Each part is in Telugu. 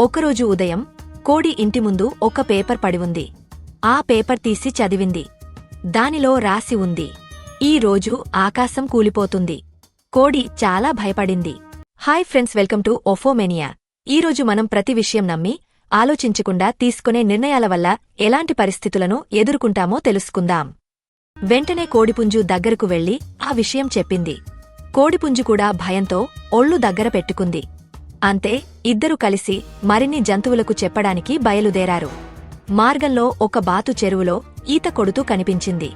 ఒకరోజు ఉదయం కోడి ఇంటి ముందు ఒక పేపర్ పడి ఉంది. ఆ పేపర్ తీసి చదివింది. దానిలో రాసి ఉంది. ఈ రోజు ఆకాశం కూలిపోతుంది. కోడి చాలా భయపడింది. హాయ్ ఫ్రెండ్స్ వెల్కమ్ టు ఒఫోమెనియా ఈరోజు మనం ప్రతి విషయం నమ్మి ఆలోచించకుండా తీసుకునే నిర్ణయాల వల్ల ఎలాంటి పరిస్థితులను ఎదుర్కొంటామో తెలుసుకుందాం. వెంటనే కోడిపుంజు దగ్గరకు వెళ్ళి ఆ విషయం చెప్పింది. కోడిపుంజు కూడా భయంతో ఒళ్ళు దగ్గర పెట్టుకుంది. అంతే ఇద్దరు కలిసి మరిన్ని జంతువులకు చెప్పడానికి బయలుదేరారు. మార్గంలో ఒక బాతు చెరువులో ఈత కొడుతూ కనిపించింది.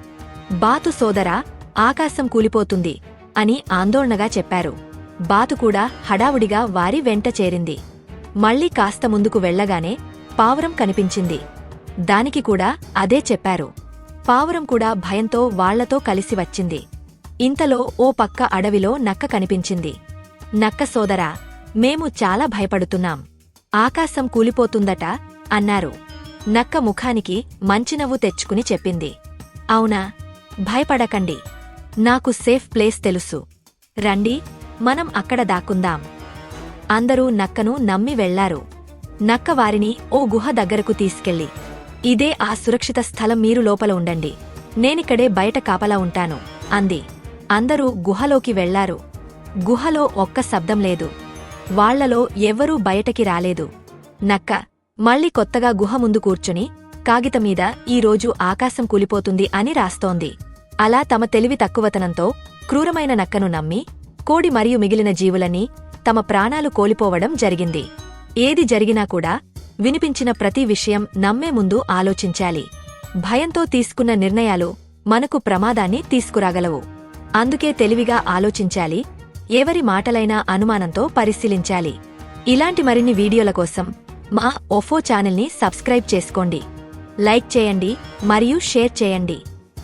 బాతు సోదరా ఆకాశం కూలిపోతుంది అని ఆందోళనగా చెప్పారు. బాతు కూడా హడావుడిగా వారి వెంట చేరింది. మళ్ళీ కాస్త ముందుకు వెళ్ళగానే పావురం కనిపించింది. దానికి కూడా అదే చెప్పారు. పావురం కూడా భయంతో వాళ్ళతో కలిసి వచ్చింది. ఇంతలో ఓ పక్క అడవిలో నక్క కనిపించింది. నక్క సోదరా మేము చాలా భయపడుతున్నాం. ఆకాశం కూలిపోతుందట అన్నారు. నక్క ముఖానికి మంచి నవ్వు తెచ్చుకుని చెప్పింది. అవునా? భయపడకండి. నాకు సేఫ్ ప్లేస్ తెలుసు. రండి మనం అక్కడ దాక్కుందాం. అందరూ నక్కను నమ్మి వెళ్ళారు. నక్క వారిని ఓ గుహ దగ్గరకు తీసుకెళ్ళి ఇదే ఆ సురక్షిత స్థలం మీరు లోపల ఉండండి. నేనిక్కడే బయట కాపలా ఉంటాను అంది. అందరూ గుహలోకి వెళ్ళారు. గుహలో ఒక్క శబ్దం లేదు. వాళ్ళలో ఎవ్వరూ బయటకి రాలేదు. నక్క మళ్ళీ కొత్తగా గుహ ముందు కూర్చుని కాగితమీద ఈరోజు ఆకాశం కూలిపోతుంది అని రాస్తోంది. అలా తమ తెలివి తక్కువతనంతో క్రూరమైన నక్కను నమ్మి కోడి మరియు మిగిలిన జీవులని తమ ప్రాణాలు కోల్పోవడం జరిగింది. ఏది జరిగినా కూడా వినిపించిన ప్రతి విషయం నమ్మే ముందు ఆలోచించాలి. భయంతో తీసుకున్న నిర్ణయాలు మనకు ప్రమాదాన్ని తీసుకురాగలవు. అందుకే తెలివిగా ఆలోచించాలి ఎవరి మాటలైనా అనుమానంతో పరిశీలించాలి. ఇలాంటి మరిన్ని వీడియోల కోసం మా ఒఫో ఛానల్ని సబ్స్క్రైబ్ చేసుకోండి. లైక్ చేయండి మరియు షేర్ చేయండి.